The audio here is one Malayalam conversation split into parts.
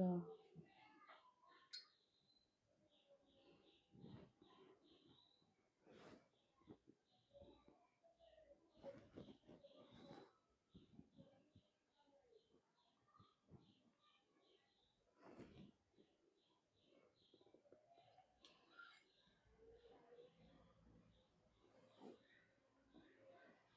തുറക്ക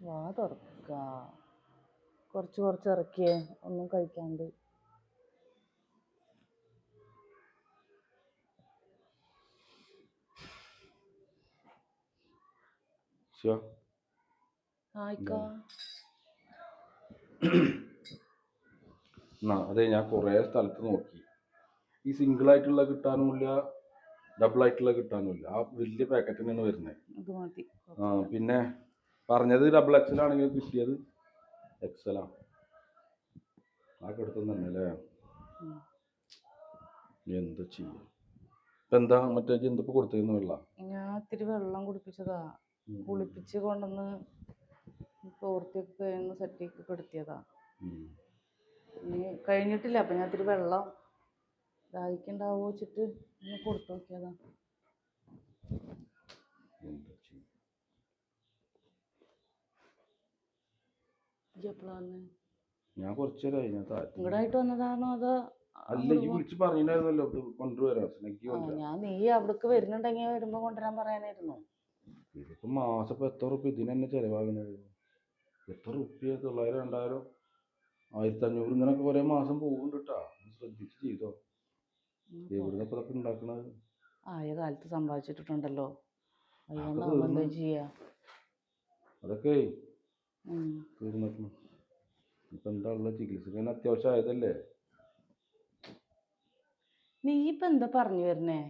വാ തുറക്കുക കുറച്ച് കുറച്ച് ഇറക്കിയേ ഒന്നും കഴിക്കാണ്ട്. ശിവ ആയിക്കാ എന്നാ അതെ ഞാൻ കുറേ സ്ഥലത്ത് നോക്കി ഈ സിംഗിൾ ആയിട്ടുള്ള കിട്ടാനുമില്ല ഡബിൾ ആയിട്ടുള്ള കിട്ടാനുമില്ല ആ വലിയ പാക്കറ്റ് തന്നെയാണ് വരുന്നത് ആ പിന്നെ പറഞ്ഞത് ഡബിൾ എക്സൽ ആണെങ്കിൽ കിട്ടിയത് എക്സൽ ആണ് ആ കിടത്തുന്ന തന്നെ അല്ലേ. എന്താ ചെയ്യാ ഇപ്പൊ എന്താ മറ്റേ എന്തിപ്പോ കൊടുത്തിരുന്നു വെള്ളം ഞാൻ ഇത്തിരി വെള്ളം കുടിപ്പിച്ചതാ കുളിപ്പിച്ച് കൊണ്ടുവന്ന് തോർത്തിയൊക്കെ കഴിഞ്ഞ് സെറ്റിക്ക് കെടുത്തിയതാ ഇനി കഴിഞ്ഞിട്ടില്ല. അപ്പം ഞാൻ ഇത്തിരി വെള്ളം ദാഹിക്കുണ്ടാവോ വെച്ചിട്ട് ഒന്ന് കൊടുത്തു നോക്കിയതാ. ഞാൻ കുറച്ചു നേരമായി ഞാൻ ഇങ്ങടായിട്ട് വന്നതാണോ അതോ അല്ല ഈ വിളിച്ച് പറഞ്ഞിട്ടുണ്ടായിരുന്നല്ലോ. കൊണ്ടുവരാം ഞാൻ നീ അവിടേക്ക് വരുന്നുണ്ടെങ്കിൽ വരുമ്പോ കൊണ്ടുവരാൻ പറയാനായിരുന്നു. ഇതിപ്പോ മാസം ഇപ്പൊ എത്ര റുപ്യ ഇതിന് തന്നെ ചെലവാകുന്നത്? എത്ര റുപ്യ തൊള്ളായിരം രണ്ടായിരം? ആയിരത്തി അഞ്ഞൂറ് ഇങ്ങനൊക്കെ ഒരേ മാസം പോകുന്നുണ്ട് കേട്ടോ ശ്രദ്ധിച്ച് ചെയ്തോ. എവിടുന്ന ഇപ്പൊ ഇതൊക്കെ ഉണ്ടാക്കണത്? ആയ കാലത്ത് സമ്പാദിച്ചിട്ടുണ്ടല്ലോ. അതൊക്കെ അയ്യാണ്ടാവുമ്പോ എന്താ തീർന്നു. ചെയ്യാ? അതൊക്കെ ഉം. തീർന്നിട്ടുണ്ട് ഇപ്പൊ എന്താ ഉള്ള ചികിത്സക്ക് അത്യാവശ്യം ആയതല്ലേ? നീ ഇപ്പൊ എന്താ പറഞ്ഞു വരുന്നേ?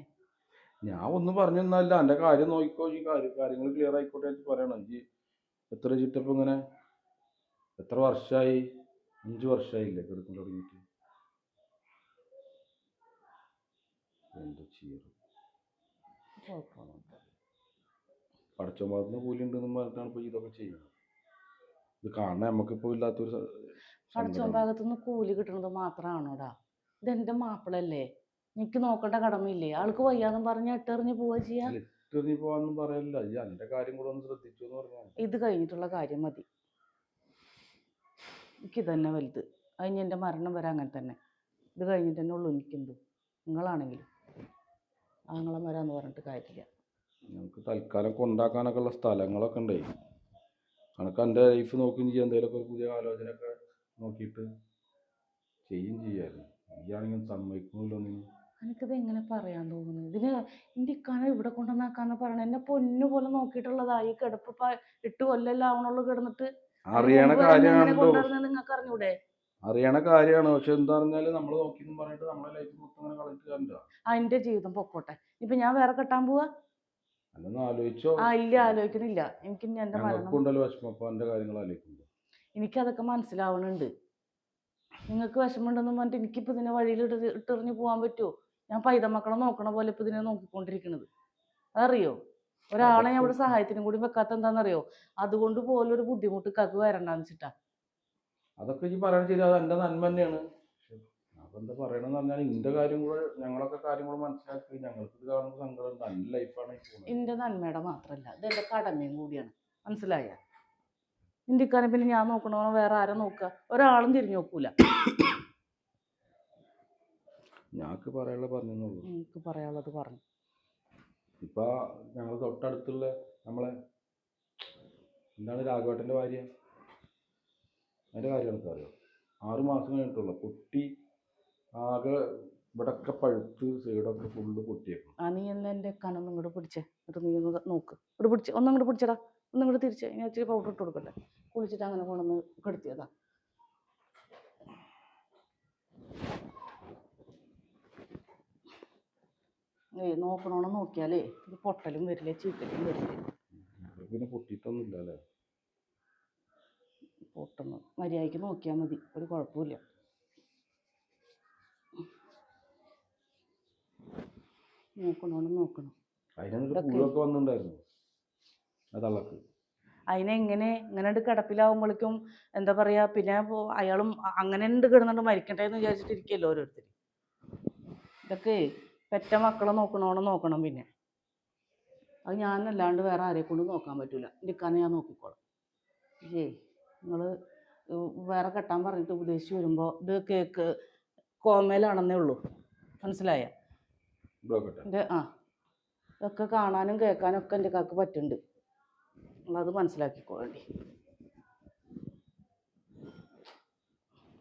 ഞാൻ ഒന്നും പറഞ്ഞു തന്നല്ല അന്റെ കാര്യം നോക്കിക്കോ ഈ കാര്യം കാര്യങ്ങൾ ക്ലിയർ ആയിക്കോട്ടെ എന്ന് പറയണം. ഈ എത്ര ചിട്ടപ്പം ഇങ്ങനെ എത്ര വർഷമായി അഞ്ച് വർഷമായില്ലേ കിടക്കാൻ തുടങ്ങിയിട്ട്. എന്താ കുഴപ്പമൊന്നുമില്ല. പടച്ചോൻ ഭാഗത്തുനിന്ന് കൂലി ഉണ്ടെന്ന് പറഞ്ഞിട്ടാണ് ഇപ്പോൾ ഇതൊക്കെ ചെയ്യുന്നത്. ഇത് കാണാൻ നമുക്കിപ്പോൾ ഇല്ലാത്തൊരു പടച്ചോ ഭാഗത്തുനിന്ന് കൂലി കിട്ടുന്നത് മാത്രമാണോടാ ഇതെന്റെ മാപ്പിളല്ലേ? എനിക്ക് നോക്കേണ്ട കടമയില്ലേ? ആൾക്ക് വയ്യാന്നും പറഞ്ഞ ഇട്ടെറിഞ്ഞ് പോവാ ചെയ്യാ. ഇട്ടെറിഞ്ഞ് പോവാന്നും പറയല്ല ഈ എന്റെ കാര്യം കൂടെ ഒന്ന് ശ്രദ്ധിച്ചു എന്ന് പറഞ്ഞാൽ ഇത് കഴിഞ്ഞിട്ടുള്ള കാര്യം മതി. എനിക്ക് തന്നെ വലുത്. അതിന് എന്റെ മരണം വരെ അങ്ങനെ തന്നെ. ഇത് കഴിഞ്ഞിട്ട് തന്നെ ഉള്ളൂ എനിക്കെന്ത് നിങ്ങളാണെങ്കിലും. ആങ്ങളെ വരാന്ന് പറഞ്ഞിട്ട് കാര്യമില്ല. നമുക്ക് തൽക്കാലം കൊണ്ടാക്കാനൊക്കെ ഉള്ള സ്ഥലങ്ങളൊക്കെ ഉണ്ടേ. കണക്ക് എന്റെ ലൈഫ് നോക്കുകയും ചെയ്യാം. എന്തെങ്കിലുമൊക്കെ ഒരു പുതിയ ആലോചനയൊക്കെ നോക്കിയിട്ട് ചെയ്യും ചെയ്യാമായിരുന്നു നീയാണെങ്കിൽ സമ്മതിക്കണമല്ലോ നീ? എനിക്കിത് എങ്ങനെ പറയാൻ തോന്നുന്നു ഇതിന് എന്റെ ഇക്കാനെ ഇവിടെ കൊണ്ടുവന്നാക്കാന്ന് പറയണ എന്നെ പൊന്നു പോലെ നോക്കിയിട്ടുള്ളതാ. ഈ കിടപ്പ് ഇപ്പൊ എട്ട് കൊല്ലല്ലേ ആവണുള്ളൂ കിടന്നിട്ട്. അറിയണ കൊണ്ടുവരുന്നത് നിങ്ങൾക്ക് അറിഞ്ഞൂടെ? അറിയണ കാര്യമാണ്. പക്ഷെ എന്താ പറഞ്ഞാൽ നമ്മൾ നോക്കിയെന്ന് പറഞ്ഞിട്ട് നമ്മളെ ലൈഫ് മൊത്തം അങ്ങനെ കളഞ്ഞിട്ട് ആ അതിന്റെ ജീവിതം പൊക്കോട്ടെ. ഇപ്പൊ ഞാൻ വേറെ കെട്ടാൻ പോവാ? ആലോചിച്ചോ? ആ ഇല്ല ആലോചിക്കണില്ല. എനിക്ക് ഇനി എന്റെ മരണം എനിക്ക് അതൊക്കെ എനിക്കതൊക്കെ മനസ്സിലാവണുണ്ട്. നിങ്ങൾക്ക് വിഷമമുണ്ടെന്നും പറഞ്ഞിട്ട് എനിക്കിപ്പോ ഇതിനെ വഴിയിൽ ഇട്ട് ഇട്ടെറിഞ്ഞു പോകാൻ പറ്റുമോ ഞാൻ പൈതമക്കളെ നോക്കണ പോലെ ഇപ്പം ഇതിനെ നോക്കിക്കൊണ്ടിരിക്കണത്. അതറിയോ? ഒരാളെ ഞാൻ ഇവിടെ സഹായത്തിനും കൂടി വെക്കാത്ത എന്താണെന്നറിയോ അതുകൊണ്ട് പോലൊരു ഒരു ബുദ്ധിമുട്ട് കക്ക് വരണ്ടെന്ന് വെച്ചിട്ടാ. അതൊക്കെ ഈ പറയണ ശരി അത് എന്റെ നന്മ തന്നെയാണ്. എന്താ പറയണെന്ന് പറഞ്ഞാൽ ഇന്റെ കാര്യം കൂടെ ഞങ്ങളൊക്കെ കാര്യം കൂടെ മനസ്സിലാക്കി ഞങ്ങൾക്ക് ഇത് കാണുമ്പോൾ സങ്കടം നല്ല ലൈഫാണ് എന്റെ നന്മയുടെ മാത്രമല്ല ഇത് എന്റെ കടമയും കൂടിയാണ്. മനസ്സിലായ? ഇന്ത്യക്കാരെ പിന്നെ ഞാൻ നോക്കണോ വേറെ ആരെ നോക്കുക ഒരാളും തിരിഞ്ഞു നോക്കൂല. ഞങ്ങൾക്ക് പറയാനുള്ളത് പറഞ്ഞെന്നുള്ളൂ എനിക്ക് പറയാനുള്ളത് പറഞ്ഞു. ഇപ്പൊ ഞങ്ങൾ തൊട്ടടുത്തുള്ള നമ്മളെ എന്താണ് രാഘവേട്ടന്റെ ഭാര്യ? അതിന്റെ കാര്യം എനിക്ക് അറിയാം ആറ് മാസം കഴിഞ്ഞിട്ടുള്ള. പൊട്ടി ആകെ ഇവിടൊക്കെ പഴുത്ത് സൈഡൊക്കെ ഫുള്ള് പൊട്ടിയേക്കും ആ നീ എന്ന് എന്റെ കനൊന്നും ഇങ്ങോട്ട് പിടിച്ചേ. എന്നിട്ട് നീ ഒന്ന് നോക്ക്. ഇവിടെ പിടിച്ച് ഒന്നും ഇങ്ങോട്ട് പിടിച്ചടാ. ഒന്നും ഇങ്ങോട്ട് തിരിച്ച്. ഞാൻ ഇച്ചിരി പൗഡർ ഇട്ട് കൊടുക്കല്ലേ കുളിച്ചിട്ട് അങ്ങനെ കൊണ്ടുവന്ന് കെടുത്തിയതാ. നോക്കണോണം നോക്കിയാലേ ഇത് പൊട്ടലും വരില്ല ചീക്കലും വരില്ല? പിന്നെ പൊട്ടിയിട്ടൊന്നുമില്ല അല്ലേ പൊട്ടുന്നു മര്യാദയ്ക്ക് നോക്കിയാൽ മതി. ഒരു കുഴപ്പമില്ല നോക്കണോണം നോക്കണം. അതിനെങ്ങനെ ഇങ്ങനെ കിടപ്പിലാവുമ്പോഴേക്കും എന്താ പറയാ പിന്നെ അയാളും അങ്ങനെ ഉണ്ട് കിടന്നിട്ട് മരിക്കട്ടെ എന്ന് വിചാരിച്ചിട്ട് ഇരിക്കല്ലോ ഓരോരുത്തർ ഇതൊക്കെ പെറ്റ മക്കളെ നോക്കണോണം നോക്കണം പിന്നെ. അത് ഞാനല്ലാണ്ട് വേറെ ആരെ കൊണ്ട് നോക്കാൻ പറ്റൂല. ഇരിക്കാനെ ഞാൻ നോക്കിക്കോളാം. ഏയ് നിങ്ങൾ വേറെ കെട്ടാൻ പറഞ്ഞിട്ട് ഉപദേശിച്ച് വരുമ്പോൾ ഇത് കേക്ക് കോമയിലാണെന്നേ ഉള്ളൂ. മനസ്സിലായ? എന്റെ ആ. ഇതൊക്കെ കാണാനും കേൾക്കാനും ഒക്കെ എന്റെ കാക്ക് പറ്റുന്നുണ്ട്. നിങ്ങളത് മനസ്സിലാക്കിക്കോളണ്ടി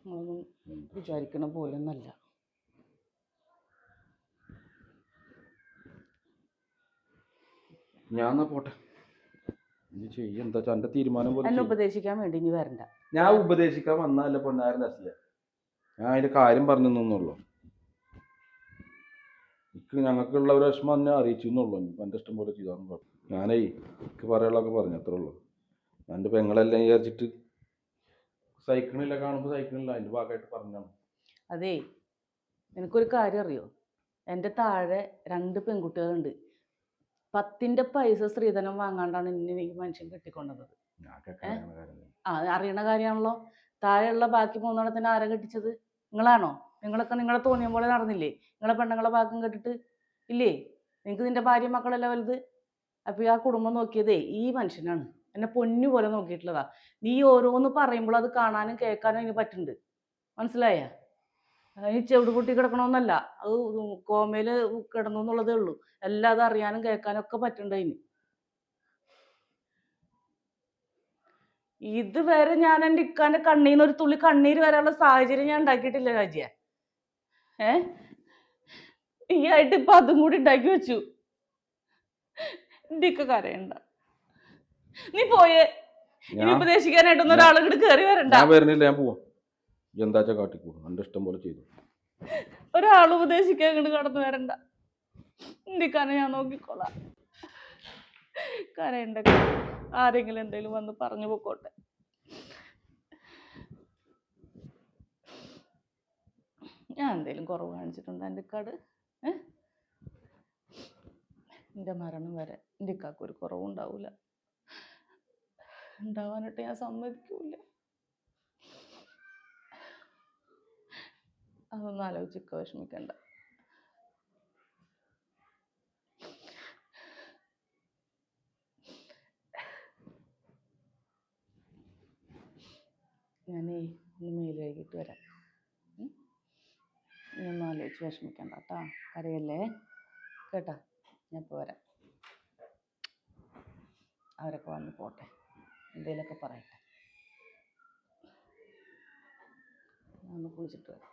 നിങ്ങളൊന്നും വിചാരിക്കണ പോലെ ഒന്നല്ല ഞാൻ എന്നാ പോട്ടെ. നീ ചെയ്യ. എന്താ വെച്ചാ എന്റെ തീരുമാനം പോലെ എന്നെ ചെയ്യ്. ഉപദേശിക്കാൻ വേണ്ടി ഇനി വരണ്ട. ഞാൻ ഉപദേശിക്കാൻ വന്നതല്ല പൊന്നാരൻ അസില ഞാൻ അതിന്റെ കാര്യം പറഞ്ഞു എന്നുള്ളു എനിക്ക് ഞങ്ങൾക്കുള്ള ഒരു വിഷമം എന്നെ അറിയിച്ചു എന്നുള്ളൂ. ഇനിയിപ്പോൾ എന്റെ ഇഷ്ടം പോലെ ചെയ്താന്ന് പറഞ്ഞു. ഞാനേ എനിക്ക് പറയാനുള്ളതൊക്കെ പറഞ്ഞു അത്രേ ഉള്ളൂ. ഞാൻ എന്റെ പെങ്ങളെല്ലാം വിചാരിച്ചിട്ട് സൈക്കിളില്ല കാണുമ്പോൾ സൈക്കിളില്ല അതിന്റെ ഭാഗമായിട്ട് പറഞ്ഞാണ് അതേ നിനക്കൊരു കാര്യം അറിയോ? എന്റെ താഴെ രണ്ട് പെൺകുട്ടികളുണ്ട്. പത്തിന്റെ പൈസ സ്ത്രീധനം വാങ്ങാണ്ടാണ് ഇന്ന് ഈ മനുഷ്യൻ കെട്ടിക്കൊണ്ടത്. ആ അറിയണ കാര്യമാണല്ലോ. താഴെയുള്ള ബാക്കി മൂന്നെണ്ണത്തിന് ആരാ കെട്ടിച്ചത്? നിങ്ങളാണോ? നിങ്ങളൊക്കെ നിങ്ങളെ തോന്നിയ പോലെ നടന്നില്ലേ? നിങ്ങളെ പെണ്ണുങ്ങളെ ഭാഗം കെട്ടിട്ട്? ഇല്ലേ? നിങ്ങൾക്ക് നിന്റെ ഭാര്യ മക്കളല്ല വലുത്? അപ്പോൾ ആ കുടുംബം നോക്കിയതേ ഈ മനുഷ്യനാണ്. എന്നെ പൊന്നു പോലെ നോക്കിയിട്ടുള്ളതാ. നീ ഓരോന്ന് പറയുമ്പോൾ അത് കാണാനും കേൾക്കാനും അതിന് പറ്റുന്നുണ്ട്. മനസ്സിലായ? ഈ ചെവിട് പൊട്ടി കിടക്കണമെന്നല്ല അത് കോമയിൽ കിടന്നു എന്നുള്ളതേ ഉള്ളൂ. എല്ലാം അത് അറിയാനും കേൾക്കാനും ഒക്കെ പറ്റുന്നുണ്ട് അതിന് ഇതുവരെ ഞാൻ എന്റെ ഇക്കാന്റെ കണ്ണീന്ന് ഒരു തുള്ളി കണ്ണീര് വരാനുള്ള സാഹചര്യം ഞാൻ ഉണ്ടാക്കിയിട്ടില്ല രാജ്യ. ഏ? ഈ ആയിട്ട് ഇപ്പൊ അതും കൂടി ഉണ്ടാക്കി വെച്ചു. എന്റെ ഇക്ക കരയണ്ട. നീ പോയേ. ഇനി ഉപദേശിക്കാനായിട്ടൊന്നും ഒരാളും കൂടി കയറി വരണ്ട. ഞാൻ വരുന്നില്ല ഞാൻ പോവാം. എന്താച്ചാ കാട്ടിക്കൂ എന്റെ ഇഷ്ടം പോലെ ചെയ്തു. ഒരാൾ ഉപദേശിക്കാൻ ഇങ്ങോട്ട് കടന്നു വരണ്ട. എന്റെ ഇക്കാനെ ഞാൻ നോക്കിക്കോളാം. കരയണ്ട. ആരെങ്കിലും എന്തെങ്കിലും വന്ന് പറഞ്ഞു പൊക്കോട്ടെ. ഞാൻ എന്തെങ്കിലും കുറവ് കാണിച്ചിട്ടുണ്ട് എന്റെ കട് ഏ? എന്റെ മരണം വരെ എന്റെ കാക്കൊരു ഒരു കുറവും ഉണ്ടാവില്ല ഉണ്ടാവാനായിട്ട് ഞാൻ സമ്മതിക്കൂല. അതൊന്നും ആലോചിക്ക വിഷമിക്കണ്ട. ഞാനേ ഒന്ന് മെയിൽ കഴുകിയിട്ട് വരാം? നീ ഒന്നും ആലോചിച്ച് വിഷമിക്കണ്ട കേട്ടോ കരയല്ലേ? കേട്ടാ? ഞാൻ ഇപ്പോൾ വരാം. അവരൊക്കെ വന്ന് പോട്ടെ. എന്തെങ്കിലുമൊക്കെ പറയട്ടെ. ഞാൻ ഒന്ന് കുളിച്ചിട്ട് വരാം.